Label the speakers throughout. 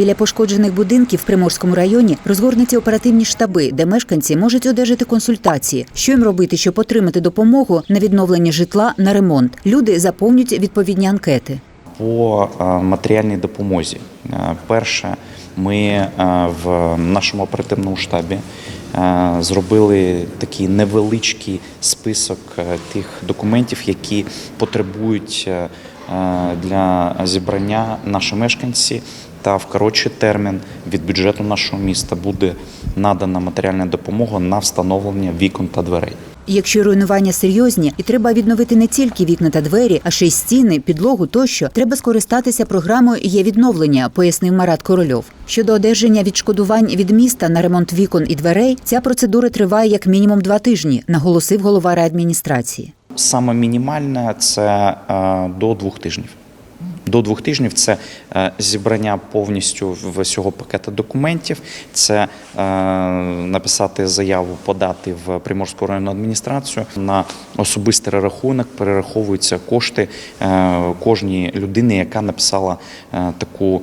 Speaker 1: Біля пошкоджених будинків в Приморському районі розгорнуті оперативні штаби, де мешканці можуть одержати консультації, що їм робити, щоб отримати допомогу на відновлення житла на ремонт. Люди заповнюють відповідні анкети.
Speaker 2: По е, матеріальній допомозі. Е, Перше, ми е, в нашому оперативному штабі зробили такий невеличкий список тих документів, які потребують для зібрання наші мешканці. Та в коротший термін від бюджету нашого міста буде надана матеріальна допомога на встановлення вікон та дверей.
Speaker 1: Якщо руйнування серйозні і треба відновити не тільки вікна та двері, а ще й стіни, підлогу тощо, треба скористатися програмою є відновлення, пояснив Марат Корольов. Щодо одержання відшкодувань від міста на ремонт вікон і дверей, ця процедура триває як мінімум два тижні, наголосив голова райадміністрації.
Speaker 2: Саме мінімальне це е, до двох тижнів. До двох тижнів це е, зібрання повністю всього пакету документів, це е, написати заяву, подати в Приморську районну адміністрацію. На особистий рахунок перераховуються кошти е, кожній людини, яка написала таку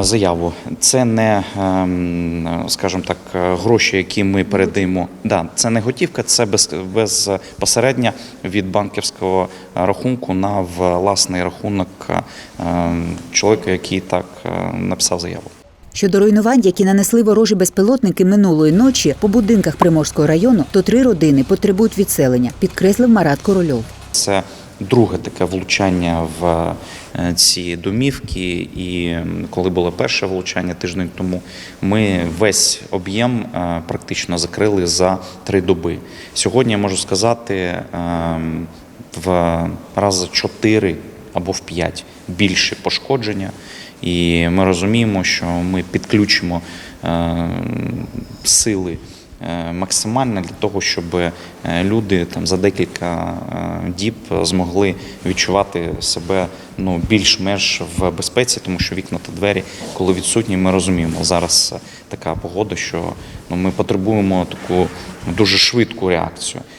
Speaker 2: заяву. Це не, ем, скажімо так, гроші, які ми передаємо. Да, це не готівка, це без, безпосередньо від банківського рахунку на власний рахунок е, чоловіка, який так е, написав заяву.
Speaker 1: Щодо руйнувань, які нанесли ворожі безпілотники минулої ночі по будинках Приморського району, то три родини потребують відселення, підкреслив Марат Корольов.
Speaker 2: Це друге таке влучання в е, ці домівки. І коли було перше влучання тиждень тому, ми весь об'єм практично закрили за три доби. Сьогодні я можу сказати ем, в рази чотири або в п'ять більше пошкодження. І ми розуміємо, що ми підключимо е, сили е, максимально для того, щоб е, люди там за декілька діб змогли відчувати себе ну більш-менш в безпеці, тому що вікна та двері, коли відсутні, ми розуміємо зараз така погода, що ну ми потребуємо таку дуже швидку реакцію.